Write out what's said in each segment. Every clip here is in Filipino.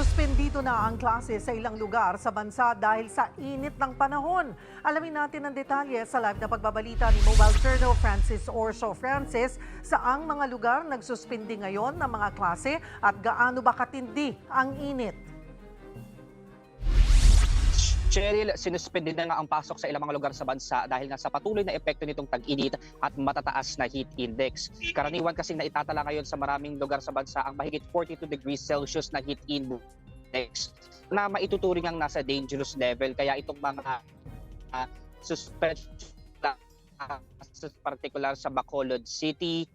Suspendido na ang klase sa ilang lugar sa bansa dahil sa init ng panahon. Alamin natin ang detalye sa live na pagbabalita ni Mobile Journal Francis Orso. Francis, saang mga lugar nagsuspindi ngayon ng mga klase at gaano ba katindi ang init? Cheryl, sinuspended na nga ang pasok sa ilang mga lugar sa bansa dahil nga sa patuloy na epekto nitong tag-init at matataas na heat index. Karaniwan kasing naitatala ngayon sa maraming lugar sa bansa ang mahigit 42 degrees Celsius na heat index na maituturing ang nasa dangerous level. Kaya itong mga uh, suspend uh, particular sa Bacolod City,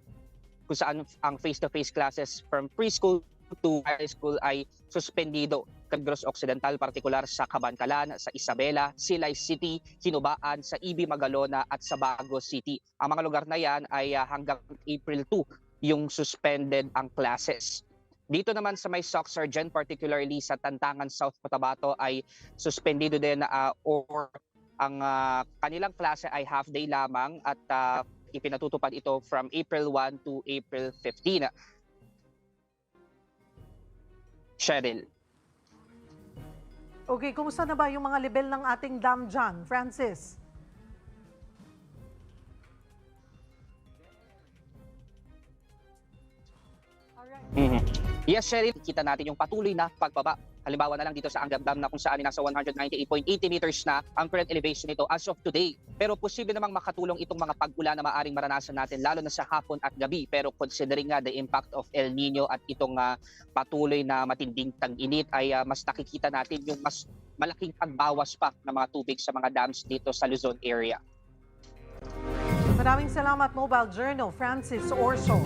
kung saan ang face-to-face classes from preschool to high school ay suspendido. Negros Occidental, partikular sa Cabancalan, sa Isabela, Silay City, Hinubaan, sa Ibi Magalona at sa Bago City. Ang mga lugar na yan ay ah, hanggang April 2 yung suspended ang classes. Dito naman sa may Sock Sergeant, particularly sa Tantangan South Cotabato ay suspendido din ah, or ang ah, kanilang klase ay half day lamang at ah, ipinatutupad ito from April 1 to April 15. Cheryl. Okay, kumusta na ba yung mga level ng ating dam dyan, Francis? Mhm. Yes, Cheryl, kita natin yung patuloy na pagbaba. Halimbawa na lang dito sa Angat Dam na kung saan nasa 198.80 meters na ang current elevation nito as of today. Pero posible namang makatulong itong mga pag-ulan na maaring maranasan natin lalo na sa hapon at gabi. Pero considering nga the impact of El Nino at itong ah, patuloy na matinding tag-init ay ah, mas nakikita natin yung mas malaking pagbawas pa ng mga tubig sa mga dams dito sa Luzon area. Maraming salamat, Mobile Journal, Francis Orso.